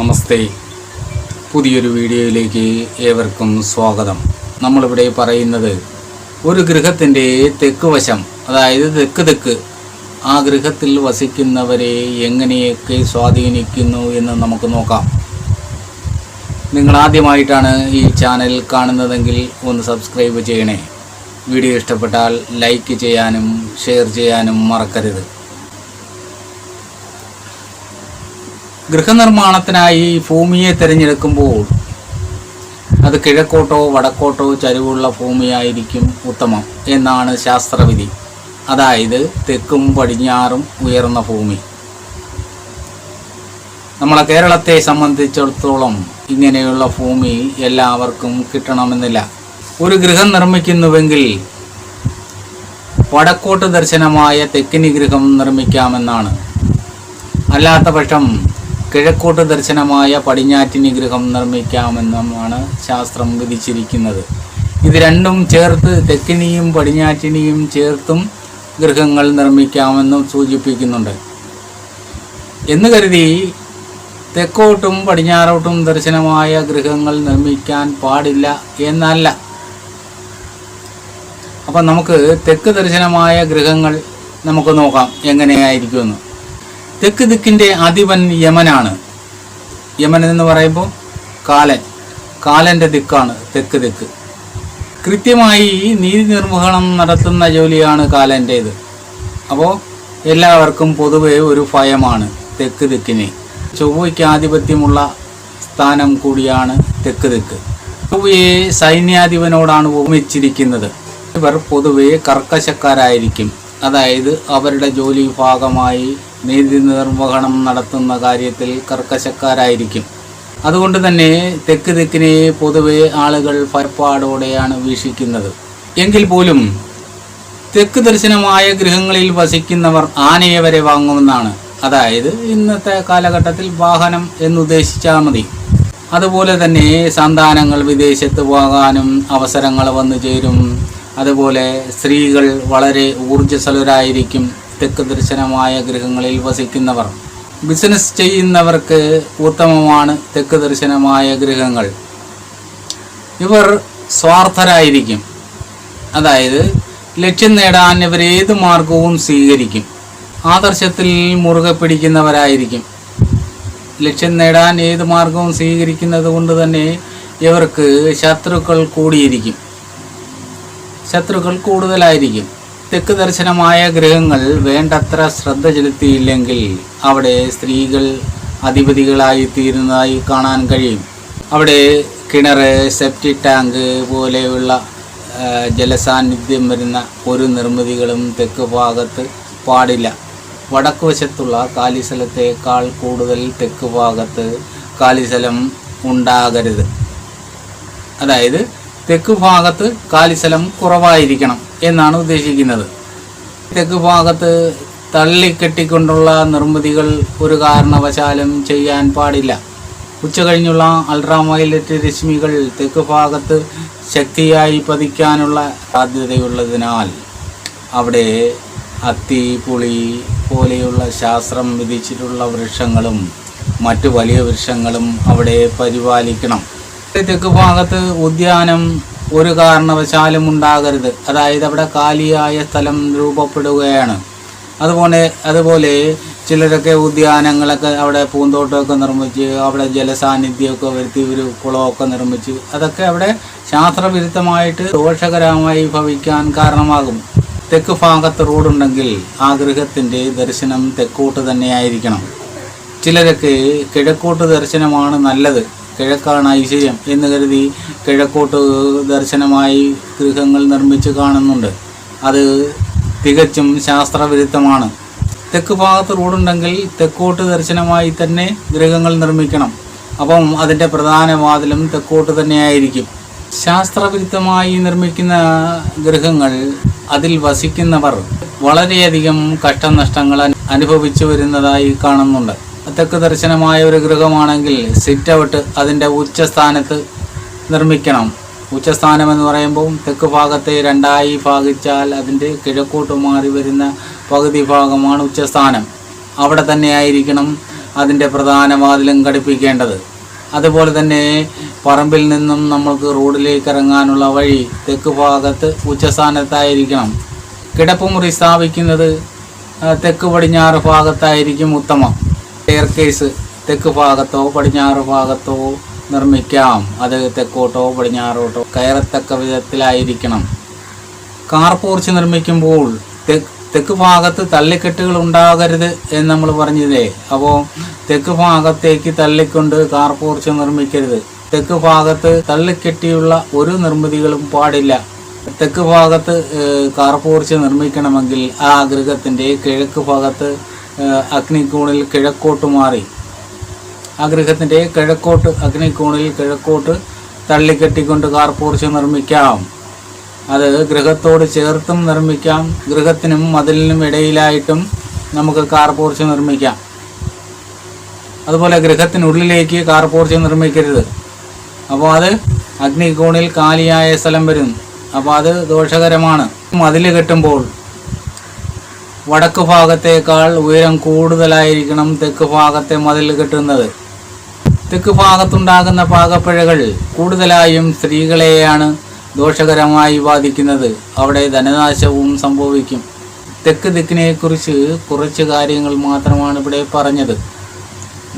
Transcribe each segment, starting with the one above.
നമസ്തേ. പുതിയൊരു വീഡിയോയിലേക്ക് ഏവർക്കും സ്വാഗതം. നമ്മളിവിടെ പറയുന്നത് ഒരു ഗൃഹത്തിന്റെ തെക്ക് വശം അതായത് തെക്ക് തെക്ക് ആ ഗൃഹത്തിൽ വസിക്കുന്നവരെ എങ്ങനെയൊക്കെ സ്വാധീനിക്കുന്നു എന്ന് നമുക്ക് നോക്കാം. നിങ്ങൾ ആദ്യമായിട്ടാണ് ഈ ചാനൽ കാണുന്നതെങ്കിൽ ഒന്ന് സബ്സ്ക്രൈബ് ചെയ്യണേ. വീഡിയോ ഇഷ്ടപ്പെട്ടാൽ ലൈക്ക് ചെയ്യാനും ഷെയർ ചെയ്യാനും മറക്കരുത്. ഗൃഹനിർമ്മാണത്തിനായി ഭൂമിയെ തിരഞ്ഞെടുക്കുമ്പോൾ അത് കിഴക്കോട്ടോ വടക്കോട്ടോ ചരിവുള്ള ഭൂമിയായിരിക്കും ഉത്തമം എന്നാണ് ശാസ്ത്രവിധി. അതായത് തെക്കും പടിഞ്ഞാറും ഉയർന്ന ഭൂമി. നമ്മളെ കേരളത്തെ സംബന്ധിച്ചിടത്തോളം ഇങ്ങനെയുള്ള ഭൂമി എല്ലാവർക്കും കിട്ടണമെന്നില്ല. ഒരു ഗൃഹം നിർമ്മിക്കുന്നുവെങ്കിൽ വടക്കോട്ട് ദർശനമായ തെക്കിനി ഗൃഹം നിർമ്മിക്കാമെന്നാണ്. അല്ലാത്ത പക്ഷം കിഴക്കോട്ട് ദർശനമായ പടിഞ്ഞാറ്റിനി ഗൃഹം നിർമ്മിക്കാമെന്നുമാണ് ശാസ്ത്രം വിധിച്ചിരിക്കുന്നത്. ഇത് രണ്ടും ചേർത്ത് തെക്കിനിയും പടിഞ്ഞാറ്റിനിയും ചേർത്തും ഗൃഹങ്ങൾ നിർമ്മിക്കാമെന്നും സൂചിപ്പിക്കുന്നുണ്ട്. എന്ന് കരുതി തെക്കോട്ടും പടിഞ്ഞാറോട്ടും ദർശനമായ ഗൃഹങ്ങൾ നിർമ്മിക്കാൻ പാടില്ല എന്നല്ല. അപ്പം നമുക്ക് തെക്ക് ദർശനമായ ഗൃഹങ്ങൾ നമുക്ക് നോക്കാം എങ്ങനെയായിരിക്കുമെന്ന്. തെക്ക് ദിക്കിന്റെ അധിപൻ യമനാണ്. യമൻ എന്ന് പറയുമ്പോൾ കാലൻ. കാലന്റെ ദിക്കാണ് തെക്ക് ദിക്ക്. കൃത്യമായി നീതി നിർവഹണം നടത്തുന്ന ജോലിയാണ് കാലന്റേത് അപ്പോൾ എല്ലാവർക്കും പൊതുവേ ഒരു ഭയമാണ് തെക്ക് ദിക്കിനെ. ചൊവ്വയ്ക്ക് ആധിപത്യമുള്ള സ്ഥാനം കൂടിയാണ് തെക്ക് ദിക്ക്. ചൊവ്വയെ സൈന്യാധിപനോടാണ് ഉപമിച്ചിരിക്കുന്നത്. ഇവർ പൊതുവെ കർക്കശക്കാരായിരിക്കും. അതായത് അവരുടെ ജോലി ഭാഗമായി നീതി നിർവഹണം നടത്തുന്ന കാര്യത്തിൽ കർക്കശക്കാരായിരിക്കും. അതുകൊണ്ട് തന്നെ തെക്ക് തെക്കിനെ പൊതുവെ ആളുകൾ പരപ്പാടോടെയാണ് വീക്ഷിക്കുന്നത്. എങ്കിൽ പോലും തെക്ക് ദർശനമായ ഗൃഹങ്ങളിൽ വസിക്കുന്നവർ ആനയെ വരെ വാങ്ങുമെന്നാണ്. അതായത് ഇന്നത്തെ കാലഘട്ടത്തിൽ വാഹനം എന്നുദ്ദേശിച്ചാൽ മതി. അതുപോലെ തന്നെ സന്താനങ്ങൾ വിദേശത്ത് പോകാനും അവസരങ്ങൾ വന്നു ചേരും. അതുപോലെ സ്ത്രീകൾ വളരെ ഊർജസ്വലരായിരിക്കും. തെക്ക് ദർശനമായ ഗ്രഹങ്ങളിൽ വസിക്കുന്നവർ. ബിസിനസ് ചെയ്യുന്നവർക്ക് ഉത്തമമാണ് തെക്ക് ദർശനമായ ഗ്രഹങ്ങൾ ഇവർ സ്വാർത്ഥരായിരിക്കും. അതായത് ലക്ഷ്യം നേടാൻ ഇവർ ഏത് മാർഗവും സ്വീകരിക്കും. ആദർശത്തിൽ മുറുകെ പിടിക്കുന്നവരായിരിക്കും. ലക്ഷ്യം നേടാൻ ഏത് മാർഗവും സ്വീകരിക്കുന്നത് കൊണ്ട് തന്നെ ഇവർക്ക് ശത്രുക്കൾ കൂടിയിരിക്കും. ശത്രുക്കൾ കൂടുതലായിരിക്കും. തെക്ക് ദർശനമായ ഗ്രഹങ്ങൾ വേണ്ടത്ര ശ്രദ്ധ ചെലുത്തിയില്ലെങ്കിൽ അവിടെ സ്ത്രീകൾ അധിപതികളായി തീരുന്നതായി കാണാൻ കഴിയും. അവിടെ കിണർ സെപ്റ്റി ടാങ്ക് പോലെയുള്ള ജലസാന്നിധ്യം വരുന്ന ഒരു നിർമ്മിതികളും തെക്ക് ഭാഗത്ത് പാടില്ല. വടക്ക് വശത്തുള്ള കാലിസ്ഥലത്തേക്കാൾ കൂടുതൽ തെക്ക് ഭാഗത്ത് കാലിസ്ഥലം ഉണ്ടാകരുത്. അതായത് തെക്ക് ഭാഗത്ത് കാലിസ്ഥലം കുറവായിരിക്കണം. എന്നാണ് ഉദ്ദേശിക്കുന്നത്. തെക്ക് ഭാഗത്ത് തള്ളിക്കെട്ടിക്കൊണ്ടുള്ള നിർമ്മിതികൾ ഒരു കാരണവശാലും ചെയ്യാൻ പാടില്ല. ഉച്ച കഴിഞ്ഞുള്ള അൾട്രാവയലറ്റ് രശ്മികൾ തെക്ക് ഭാഗത്ത് ശക്തിയായി പതിക്കാനുള്ള സാധ്യതയുള്ളതിനാൽ അവിടെ അത്തി പുളി പോലെയുള്ള ശാസ്ത്രം വിധിച്ചിട്ടുള്ള വൃക്ഷങ്ങളും മറ്റു വലിയ വൃക്ഷങ്ങളും അവിടെ പരിപാലിക്കണം. തെക്ക് ഭാഗത്ത് ഉദ്യാനം ഒരു കാരണവശാലും ഉണ്ടാകരുത്. അതായത് അവിടെ കാലിയായ സ്ഥലം രൂപപ്പെടുകയാണ്. അതുപോലെ അതുപോലെ ചിലരൊക്കെ ഉദ്യാനങ്ങളൊക്കെ അവിടെ പൂന്തോട്ടമൊക്കെ നിർമ്മിച്ച് അവിടെ ജലസാന്നിധ്യമൊക്കെ വരുത്തി ഒരു കുളമൊക്കെ നിർമ്മിച്ച് അതൊക്കെ അവിടെ ശാസ്ത്രവിരുദ്ധമായിട്ട് ദോഷകരമായി ഭവിക്കാൻ കാരണമാകും. തെക്ക് ഭാഗത്ത് റോഡുണ്ടെങ്കിൽ ആ ഗൃഹത്തിന്റെ ദർശനം തെക്കോട്ട് തന്നെയായിരിക്കണം. ചിലരൊക്കെ കിഴക്കോട്ട് ദർശനമാണ് നല്ലത്. കിഴക്കാണ് ഐശ്വര്യം എന്ന് കരുതി കിഴക്കോട്ട് ദർശനമായി ഗൃഹങ്ങൾ നിർമ്മിച്ച് കാണുന്നുണ്ട്. അത് തികച്ചും ശാസ്ത്രവിരുദ്ധമാണ്. തെക്ക് ഭാഗത്ത് റോഡുണ്ടെങ്കിൽ തെക്കോട്ട് ദർശനമായി തന്നെ ഗൃഹങ്ങൾ നിർമ്മിക്കണം. അപ്പം അതിന്റെ പ്രധാന വാതിലും തെക്കോട്ട് തന്നെയായിരിക്കും. ശാസ്ത്രവിരുദ്ധമായി നിർമ്മിക്കുന്ന ഗൃഹങ്ങൾ അതിൽ വസിക്കുന്നവർ വളരെയധികം കഷ്ടനഷ്ടങ്ങൾ അനുഭവിച്ചു വരുന്നതായി കാണുന്നുണ്ട്. തെക്ക് ദർശനമായ ഒരു ഗൃഹമാണെങ്കിൽ സിറ്റ് ഔട്ട് അതിന്റെ ഉച്ചസ്ഥാനത്ത് നിർമ്മിക്കണം. ഉച്ചസ്ഥാനം എന്ന് പറയുമ്പോൾ തെക്ക് ഭാഗത്തെ രണ്ടായി ഭാഗിച്ചാൽ അതിന്റെ കിഴക്കോട്ട് മാറി വരുന്ന പകുതി ഭാഗമാണ് ഉച്ചസ്ഥാനം. അവിടെ തന്നെ ആയിരിക്കണം അതിന്റെ പ്രധാന വാതിലും ഘടിപ്പിക്കേണ്ടത്. അതുപോലെ തന്നെ പറമ്പിൽ നിന്നും നമ്മൾക്ക് റോഡിലേക്ക് ഇറങ്ങാനുള്ള വഴി തെക്ക് ഭാഗത്ത് ഉച്ചസ്ഥാനത്തായിരിക്കണം. കിടപ്പുമുറി സ്ഥാപിക്കുന്നത് തെക്ക് പടിഞ്ഞാറ് ഭാഗത്തായിരിക്കും ഉത്തമം. എയർ കേസ് തെക്ക് ഭാഗത്തോ പടിഞ്ഞാറ് ഭാഗത്തോ നിർമ്മിക്കാം. അത് തെക്കോട്ടോ പടിഞ്ഞാറോട്ടോ കയറത്തക്ക വിധത്തിലായിരിക്കണം. കാർ പോർച്ച് നിർമ്മിക്കുമ്പോൾ തെക്ക് ഭാഗത്ത് തള്ളിക്കെട്ടുകൾ ഉണ്ടാകരുത് എന്ന് നമ്മൾ പറഞ്ഞില്ലേ? അപ്പോൾ തെക്ക് ഭാഗത്തേക്ക് തള്ളിക്കൊണ്ട് കാർ പോർച്ച് നിർമ്മിക്കരുത്. തെക്ക് ഭാഗത്ത് തള്ളിക്കെട്ടിയുള്ള ഒരു നിർമ്മിതികളും പാടില്ല. തെക്ക് ഭാഗത്ത് കാർ പോർച്ച് നിർമ്മിക്കണമെങ്കിൽ ആ ഗൃഹത്തിന്റെ കിഴക്ക് ഭാഗത്ത് ഏഹ്, അഗ്നിക്കോണിൽ കിഴക്കോട്ട് മാറി. ആ ഗൃഹത്തിന്റെ കിഴക്കോട്ട് അഗ്നികോണിൽ കിഴക്കോട്ട് തള്ളിക്കെട്ടിക്കൊണ്ട് കാർപോർച്ച് നിർമ്മിക്കാം. അത് ഗൃഹത്തോട് ചേർത്തും നിർമ്മിക്കാം. ഗൃഹത്തിനും മതിലിനും ഇടയിലായിട്ടും നമുക്ക് കാർപോർച്ച് നിർമ്മിക്കാം. അതുപോലെ ഗൃഹത്തിനുള്ളിലേക്ക് കാർപോർച്ച് നിർമ്മിക്കരുത്. അപ്പോൾ അത് അഗ്നികോണിൽ കാലിയായ സ്ഥലം വരും. അപ്പോൾ അത് ദോഷകരമാണ്. മതിൽ കെട്ടുമ്പോൾ വടക്ക് ഭാഗത്തേക്കാൾ ഉയരം കൂടുതലായിരിക്കണം തെക്ക് ഭാഗത്തെ മതിൽ കെട്ടുന്നത്. തെക്ക് ഭാഗത്തുണ്ടാകുന്ന പാകപ്പിഴകൾ കൂടുതലായും സ്ത്രീകളെയാണ് ദോഷകരമായി ബാധിക്കുന്നത്. അവിടെ ധനനാശവും സംഭവിക്കും. തെക്ക് ദിക്കിനെക്കുറിച്ച് കുറച്ച് കാര്യങ്ങൾ മാത്രമാണ് ഇവിടെ പറഞ്ഞത്.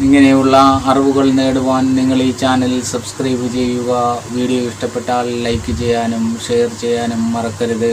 ഇങ്ങനെയുള്ള അറിവുകൾ നേടുവാൻ നിങ്ങൾ ഈ ചാനൽ സബ്സ്ക്രൈബ് ചെയ്യുക. വീഡിയോ ഇഷ്ടപ്പെട്ടാൽ ലൈക്ക് ചെയ്യാനും ഷെയർ ചെയ്യാനും മറക്കരുത്.